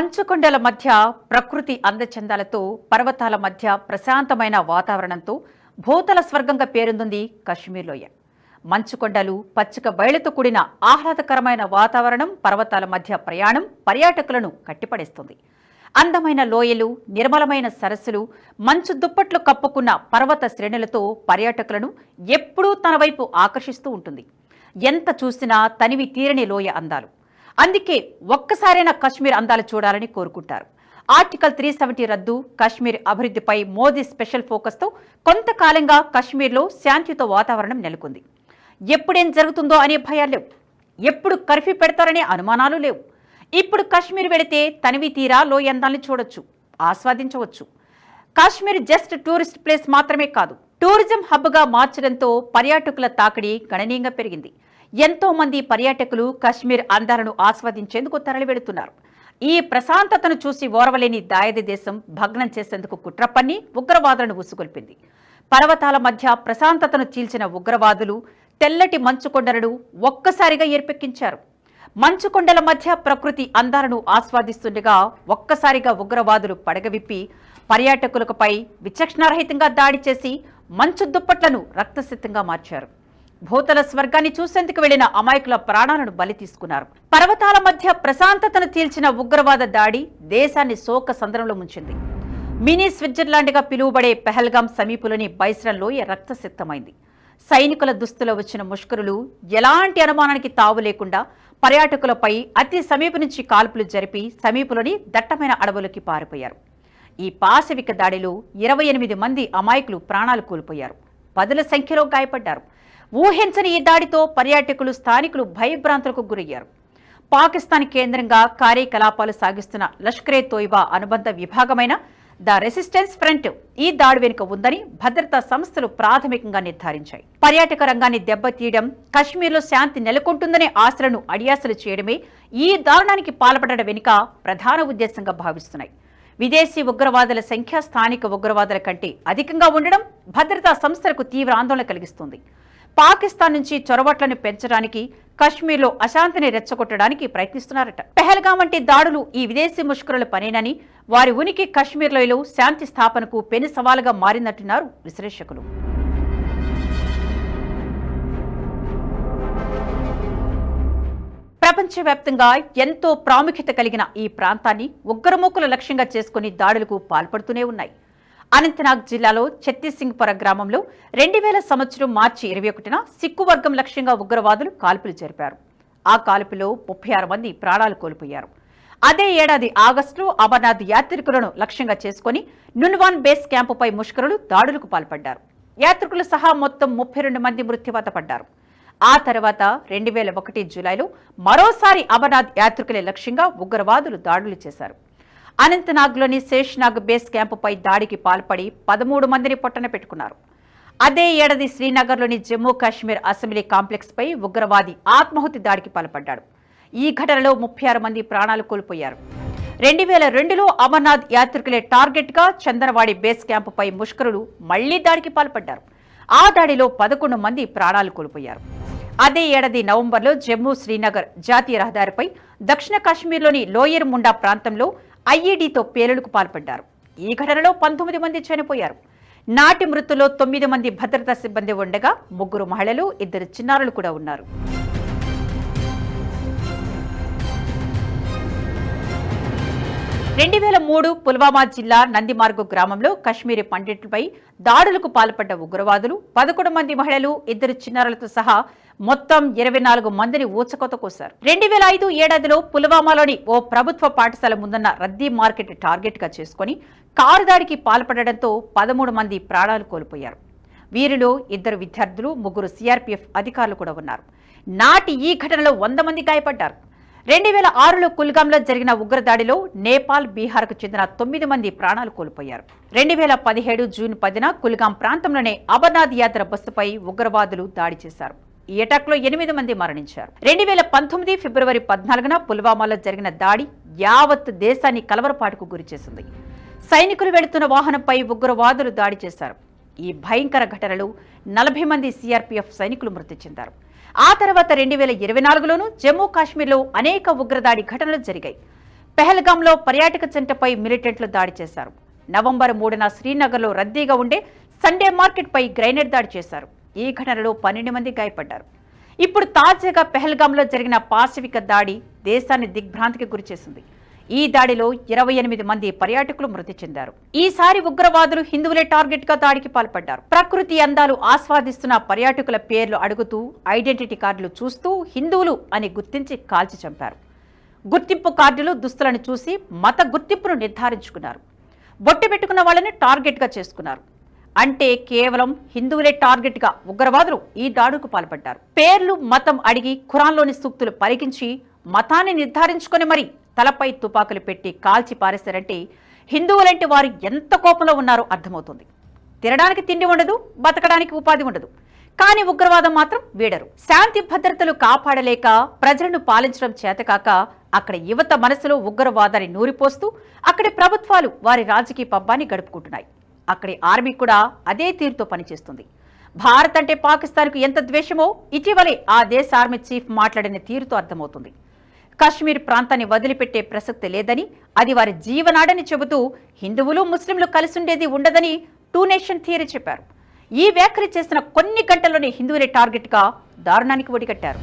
మంచుకొండల మధ్య ప్రకృతి అందచందాలతో పర్వతాల మధ్య ప్రశాంతమైన వాతావరణంతో భూతల స్వర్గంగా పేరొందింది కశ్మీర్ లోయ. మంచుకొండలు పచ్చిక బయళ్ళతో కూడిన ఆహ్లాదకరమైన వాతావరణం పర్వతాల మధ్య ప్రయాణం పర్యాటకులను కట్టిపడేస్తుంది. అందమైన లోయలు నిర్మలమైన సరస్సులు మంచు దుప్పట్లు కప్పుకున్న పర్వత శ్రేణులతో పర్యాటకులను ఎప్పుడూ తన వైపు ఆకర్షిస్తూ ఉంటుంది. ఎంత చూసినా తనివి తీరని లోయ అందాలు. అందుకే ఒక్కసారైనా కశ్మీర్ అందాలు చూడాలని కోరుకుంటారు. ఆర్టికల్ త్రీ సెవెంటీ రద్దు కశ్మీర్ అభివృద్ధిపై మోదీ స్పెషల్ ఫోకస్తో కొంతకాలంగా కశ్మీర్లో శాంతియుత వాతావరణం నెలకొంది. ఎప్పుడేం జరుగుతుందో అనే భయాలు లేవు. ఎప్పుడు కర్ఫ్యూ పెడతారనే అనుమానాలు లేవు. ఇప్పుడు కశ్మీర్ వెళితే తనివి తీరా లోయ చూడొచ్చు ఆస్వాదించవచ్చు. కాశ్మీర్ జస్ట్ టూరిస్ట్ ప్లేస్ మాత్రమే కాదు టూరిజం హబ్గా మార్చడంతో పర్యాటకుల తాకిడి గణనీయంగా పెరిగింది. ఎంతో మంది పర్యాటకులు కశ్మీర్ అందాలను ఆస్వాదించేందుకు తరలివెడుతున్నారు. ఈ ప్రశాంతతను చూసి ఓర్వలేని దాయది దేశం భగ్నం చేసేందుకు కుట్ర పన్ని ఉగ్రవాదులను ఉసుగొల్పింది పర్వతాల మధ్య ప్రశాంతతను చీల్చిన ఉగ్రవాదులు తెల్లటి మంచుకొండలను ఒక్కసారిగా ఏర్పెక్కించారు. మంచుకొండల మధ్య ప్రకృతి అందాలను ఆస్వాదిస్తుండగా ఒక్కసారిగా ఉగ్రవాదులు పడగవిప్పి పర్యాటకులపై విచక్షణారహితంగా దాడి చేసి మంచు దుప్పట్లను రక్తసిద్ధంగా మార్చారు. భూతల స్వర్గాన్ని చూసేందుకు వెళ్ళిన అమాయకుల ప్రాణాలను బలి తీసుకున్నారు. పర్వతాల మధ్య ప్రశాంతతను తీల్చిన ఉగ్రవాద దాడి దేశాన్ని శోక సంద్రంలో ముంచింది. మినీ స్విట్జర్లాండ్గా పిలువబడే పెహల్గాం సమీపంలోని బైస్రన్ లోయ రక్తసిద్ధమైంది సైనికుల దుస్తులో వచ్చిన ముష్కరులు ఎలాంటి అనుమానానికి తావు లేకుండా పర్యాటకులపై అతి సమీప నుంచి కాల్పులు జరిపి సమీపంలోని దట్టమైన అడవులకి పారిపోయారు. ఈ పాశవిక దాడిలో ఇరవై ఎనిమిది మంది అమాయకులు ప్రాణాలు కోల్పోయారు. పదుల సంఖ్యలో గాయపడ్డారు. ఊహించని ఈ దాడితో పర్యాటకులు స్థానికులు భయభ్రాంతులకు గురయ్యారు. పాకిస్తాన్ కేంద్రంగా కార్యకలాపాలు సాగిస్తున్న లష్కరే తోయిబా అనుబంధ విభాగమైన ద రెసిస్టెన్స్ ఫ్రంట్ ఈ దాడి వెనుక ఉందని భద్రతా సంస్థలు ప్రాథమికంగా నిర్ధారించాయి. పర్యాటక రంగాన్ని దెబ్బతీయడం కశ్మీర్లో శాంతి నెలకొంటుందనే ఆశలను అడియాసలు చేయడమే ఈ దారుణానికి పాల్పడడం వెనుక ప్రధాన ఉద్దేశంగా భావిస్తున్నాయి. విదేశీ ఉగ్రవాదుల సంఖ్య స్థానిక ఉగ్రవాదుల కంటే అధికంగా ఉండడం భద్రతా సంస్థలకు తీవ్ర ఆందోళన కలిగిస్తుంది. పాకిస్తాన్ నుంచి చొరవట్లను పెంచడానికి కశ్మీర్లో అశాంతిని రెచ్చగొట్టడానికి ప్రయత్నిస్తున్నారట. పెహల్గాం వంటి దాడులు ఈ విదేశీ ముష్కరుల పనేనని వారి ఉనికి కశ్మీర్లో శాంతి స్థాపనకు పెను సవాలుగా మారిందంటున్నారు విశ్లేషకులు. ప్రపంచవ్యాప్తంగా ఎంతో ప్రాముఖ్యత కలిగిన ఈ ప్రాంతాన్ని ఉగ్రమూకుల లక్ష్యంగా చేసుకుని దాడులకు పాల్పడుతూనే ఉన్నాయి. అనంతనాగ్ జిల్లాలో ఛత్తీసింగ్పుర గ్రామంలో రెండు వేల సంవత్సరం మార్చి ఇరవై ఒకటిన సిక్కు వర్గం లక్ష్యంగా ఉగ్రవాదులు కాల్పులు జరిపారు. ఆ కాల్పులో ముప్పై ఆరు మంది ప్రాణాలు కోల్పోయారు. అదే ఏడాది ఆగస్టులో అమర్నాథ్ యాత్రికులను లక్ష్యంగా చేసుకుని నున్వాన్ బేస్ క్యాంపుపై ముష్కరులు దాడులకు పాల్పడ్డారు. యాత్రికులు సహా మొత్తం ముప్పై రెండు మంది మృత్యువాత పడ్డారు. ఆ తర్వాత రెండు వేల ఒకటి జూలైలో మరోసారి అమర్నాథ్ యాత్రికులే లక్ష్యంగా ఉగ్రవాదులు దాడులు చేశారు. అనంతనాగ్లోని శేష్నాగ్ బేస్ క్యాంపుపై దాడికి పాల్పడి పదమూడు మందిని పొట్టన పెట్టుకున్నారు. అదే ఏడాది శ్రీనగర్లోని జమ్మూ కాశ్మీర్ అసెంబ్లీ కాంప్లెక్స్పై ఉగ్రవాది ఆత్మాహుతి దాడికి పాల్పడ్డాడు. ఈ ఘటనలో ముప్పై ఆరు మంది ప్రాణాలు కోల్పోయారు. రెండు వేల రెండులో అమర్నాథ్ యాత్రికులే టార్గెట్గా చందనవాడి బేస్ క్యాంపుపై ముష్కరులు మళ్ళీ దాడికి పాల్పడ్డారు. ఆ దాడిలో పదకొండు మంది ప్రాణాలు కోల్పోయారు. అదే ఏడాది నవంబర్లో జమ్మూ శ్రీనగర్ జాతీయ రహదారిపై దక్షిణ కాశ్మీర్లోని లోయర్ ముండా ప్రాంతంలో ఐఈడీతో పేలుడుకు పాల్పడ్డారు. ఈ ఘటనలో పంతొమ్మిది మంది చనిపోయారు. నాటి మృతుల్లో తొమ్మిది మంది భద్రతా సిబ్బంది ఉండగా ముగ్గురు మహిళలు ఇద్దరు చిన్నారులు కూడా ఉన్నారు. రెండు వేల మూడు పుల్వామా జిల్లా నందిమార్గు గ్రామంలో కశ్మీరీ పండితులపై దాడులకు పాల్పడ్డ ఉగ్రవాదులు పదకొండు మంది మహిళలు ఇద్దరు చిన్నారులతో సహా మొత్తం ఇరవై నాలుగు మందిని ఊచకొత కోశారు. రెండు వేల ఐదు ఏడాదిలో పుల్వామాలోని ఓ ప్రభుత్వ పాఠశాల ముందున్న రద్దీ మార్కెట్ టార్గెట్గా చేసుకుని కారు దాడికి పాల్పడడంతో పదమూడు మంది ప్రాణాలు కోల్పోయారు. వీరిలో ఇద్దరు విద్యార్థులు ముగ్గురు సిఆర్పీఎఫ్ అధికారులు కూడా ఉన్నారు. నాటి ఈ ఘటనలో వంద మంది గాయపడ్డారు. రెండు వేల ఆరులో కుల్గాంలో జరిగిన ఉగ్రదాడిలో నేపాల్ బీహార్కు చెందిన తొమ్మిది మంది ప్రాణాలు కోల్పోయారు. రెండు వేల పదిహేడు జూన్ పదిన కుల్గాం ప్రాంతంలోనే అమర్నాథ్ యాత్ర బస్సుపై ఉగ్రవాదులు దాడి చేశారు. ఈ అటాక్లో ఎనిమిది మంది మరణించారు. రెండు వేల పంతొమ్మిది ఫిబ్రవరి పద్నాలుగున పుల్వామాలో జరిగిన దాడి యావత్ దేశాన్ని కలవరపాటుకు గురిచేసింది సైనికులు వెళుతున్న వాహనంపై ఉగ్రవాదులు దాడి చేశారు. ఈ భయంకర ఘటనలో నలభై మంది సిఆర్పీఎఫ్ సైనికులు మృతి చెందారు. ఆ తర్వాత రెండు వేల ఇరవై నాలుగులోనూ జమ్మూ కాశ్మీర్లో అనేక ఉగ్రదాడి ఘటనలు జరిగాయి. పెహల్గాంలో పర్యాటక చెంటపై మిలిటెంట్లు దాడి చేశారు. నవంబర్ మూడున శ్రీనగర్లో రద్దీగా ఉండే సండే మార్కెట్పై గ్రైనేడ్ దాడి చేశారు. ఈ ఘటనలో పన్నెండు మంది గాయపడ్డారు. ఇప్పుడు తాజాగా పెహల్గాంలో జరిగిన పాశవిక దాడి దేశాన్ని దిగ్భ్రాంతికి గురిచేసింది ఈ దాడిలో ఇరవై ఎనిమిది మంది పర్యాటకులు మృతి చెందారు. ఈసారి ఉగ్రవాదులు హిందువులే టార్గెట్గా దాడికి పాల్పడ్డారు. ప్రకృతి అందాలు ఆస్వాదిస్తున్న పర్యాటకుల పేర్లు అడుగుతూ ఐడెంటిటీ కార్డులు చూస్తూ హిందువులు అని గుర్తించి కాల్చి చంపారు. గుర్తింపు కార్డులు దుస్తులను చూసి మత గుర్తింపును నిర్ధారించుకున్నారు. బొట్టు పెట్టుకున్న వాళ్ళని టార్గెట్గా చేసుకున్నారు. అంటే కేవలం హిందువులే టార్గెట్గా ఉగ్రవాదులు ఈ దాడుకు పాల్పడ్డారు. పేర్లు మతం అడిగి ఖురాన్లోని సూక్తులు పలికించి మతాన్ని నిర్ధారించుకొని మరి తలపై తుపాకులు పెట్టి కాల్చి పారేశారంటే హిందువులంటే వారు ఎంత కోపంలో ఉన్నారో అర్థమవుతుంది. తినడానికి తిండి ఉండదు బతకడానికి ఉపాధి ఉండదు. కానీ ఉగ్రవాదం మాత్రం వీడరు. శాంతి భద్రతలు కాపాడలేక ప్రజలను పాలించడం చేతకాక అక్కడ యువత మనసులో ఉగ్రవాదాన్ని నూరిపోస్తూ అక్కడి ప్రభుత్వాలు వారి రాజకీయ పబ్బాన్ని గడుపుకుంటున్నాయి. అక్కడి ఆర్మీ కూడా అదే తీరుతో పనిచేస్తుంది. భారత్ అంటే పాకిస్తాన్కు ఎంత ద్వేషమో ఇటీవలే ఆ దేశ ఆర్మీ చీఫ్ మాట్లాడిన తీరుతో అర్థమవుతుంది. కాశ్మీర్ ప్రాంతాన్ని వదిలిపెట్టే ప్రసక్తి లేదని అది వారి జీవనాడని చెబుతూ హిందువులు ముస్లింలు కలిసుండేది ఉండదని టూ నేషన్ థియరీ చెప్పారు. ఈ వ్యాఖ్యలు చేసిన కొన్ని గంటల్లోనే హిందువులే టార్గెట్గా దారుణానికి ఒడిగట్టారు.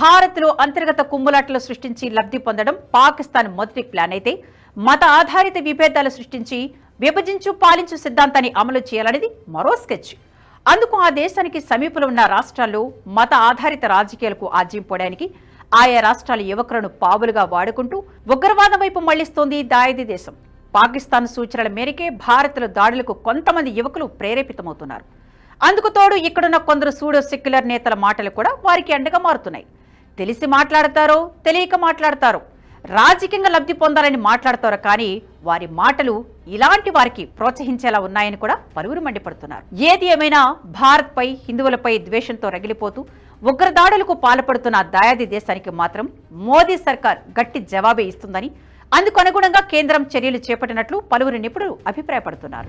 భారత్లో అంతర్గత కుంభలాటలు సృష్టించి లబ్ధి పొందడం పాకిస్తాన్ మొదటి ప్లాన్ అయితే మత ఆధారిత విభేదాలు సృష్టించి విభజించు పాలించు సిద్ధాంతాన్ని అమలు చేయాలనేది మరో స్కెచ్. అందుకు ఆ దేశానికి సమీపంలో ఉన్న రాష్ట్రాల్లో మత ఆధారిత రాజకీయాలకు ఆజ్యం ఆయా రాష్ట్రాల యువకులను పావులుగా వాడుకుంటూ ఉగ్రవాదం వైపు మళ్ళిస్తోంది దాయది దేశం. పాకిస్తాన్ సూచనల మేరకే భారత్లో దాడులకు కొంతమంది యువకులు ప్రేరేపితమవుతున్నారు. అందుకు తోడు ఇక్కడున్న కొందరు సూడో సెక్యులర్ నేతల మాటలు కూడా వారికి అండగా మారుతున్నాయి. తెలిసి మాట్లాడతారో తెలియక మాట్లాడతారో రాజకీయంగా లబ్ధి పొందాలని మాట్లాడతారు కానీ వారి మాటలు ఇలాంటి వారికి ప్రోత్సహించేలా ఉన్నాయని కూడా పలువురు మండిపడుతున్నారు. ఏది ఏమైనా భారత్పై హిందువులపై ద్వేషంతో రగిలిపోతూ ఉగ్రదాడులకు పాల్పడుతున్న దాయాది దేశానికి మాత్రం మోదీ సర్కార్ గట్టి జవాబే ఇస్తుందని అందుకు అనుగుణంగా కేంద్రం చర్యలు చేపట్టినట్లు పలువురు నిపుణులు అభిప్రాయపడుతున్నారు.